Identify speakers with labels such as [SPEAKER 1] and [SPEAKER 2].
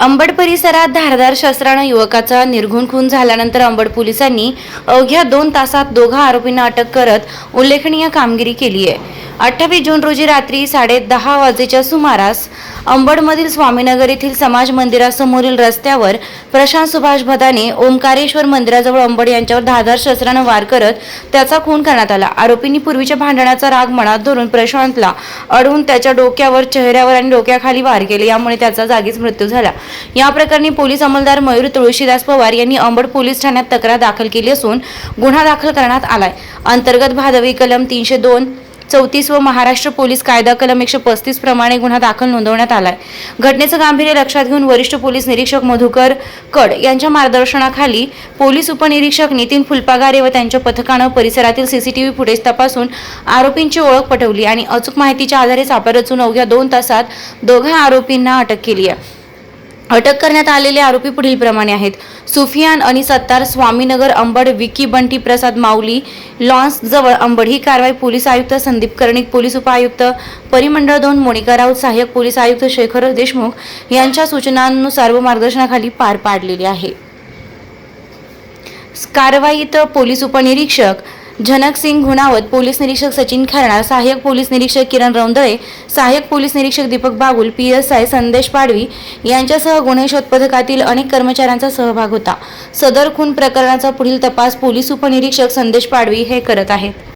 [SPEAKER 1] अंबड परिसरात धारदार शस्त्रानं युवकाचा निर्घुण खून झाल्यानंतर अंबड पोलिसांनी अवघ्या दोन तासात दोघा आरोपींना अटक करत उल्लेखनीय कामगिरी केली आहे. अठ्ठावीस जून रोजी रात्री साडे दहा वाजेच्या सुमारास अंबडमधील स्वामीनगर येथील समाज मंदिरासमोरील रस्त्यावर प्रशांत सुभाष भदाने ओंकारेश्वर मंदिराजवळ अंबड यांच्यावर धारदार शस्त्रानं वार करत त्याचा खून करण्यात आला. आरोपींनी पूर्वीच्या भांडणाचा राग मनात धरून प्रशांतला अडवून त्याच्या डोक्यावर चेहऱ्यावर आणि डोक्याखाली वार केले. यामुळे त्याचा जागीच मृत्यू झाला. या प्रकरणी पोलीस अंमलदार मयूर तुळशीदास पवार यांनी अंबड पोलीस ठाण्यात तक्रार दाखल केली असून गुन्हा दाखल करण्यात आलाय. अंतर्गत भादवी कलम तीनशे दोन चौतीस व महाराष्ट्र पोलीस कायदा कलम एकशे पस्तीस प्रमाणे गुन्हा दाखल नोंदवण्यात आलाय. घटनेचं गांभीर्य लक्षात घेऊन वरिष्ठ पोलीस निरीक्षक मधुकर कड यांच्या मार्गदर्शनाखाली पोलीस उपनिरीक्षक नितीन फुलपागारे व त्यांच्या पथकानं परिसरातील सीसीटीव्ही फुटेज तपासून आरोपींची ओळख पटवली आणि अचूक माहितीच्या आधारे सापड रचून अवघ्या दोन तासात दोघा आरोपींना अटक केली आहे. अटक करण्यात आलेले आरोपी पुढील प्रमाणे आहेत. सुफियान आणि सत्तार स्वामीनगर अंबड विकी बंटी प्रसाद माऊली लॉन्स जवळ अंबड ही कारवाई पोलीस आयुक्त संदीप कर्णिक पोलीस उपायुक्त परिमंडळ दोन मोनिका राऊत सहाय्यक पोलीस आयुक्त शेखर देशमुख यांच्या सूचनांनुसार व मार्गदर्शनाखाली पार पाडलेली आहे. कारवाईत पोलीस उपनिरीक्षक जनक सिंग घुणावत पोलीस निरीक्षक सचिन खरणार सहाय्यक पोलीस निरीक्षक किरण रौंदळे सहाय्यक पोलीस निरीक्षक Deepak Bagul P S I Sandesh Padvi यांच्यासह गुन्हे शोध पथकातील अनेक कर्मचाऱ्यांचा सहभाग होता. सदर खून प्रकरणाचा पुढील तपास पोलीस उपनिरीक्षक संदेश पाडवी हे करत आहेत.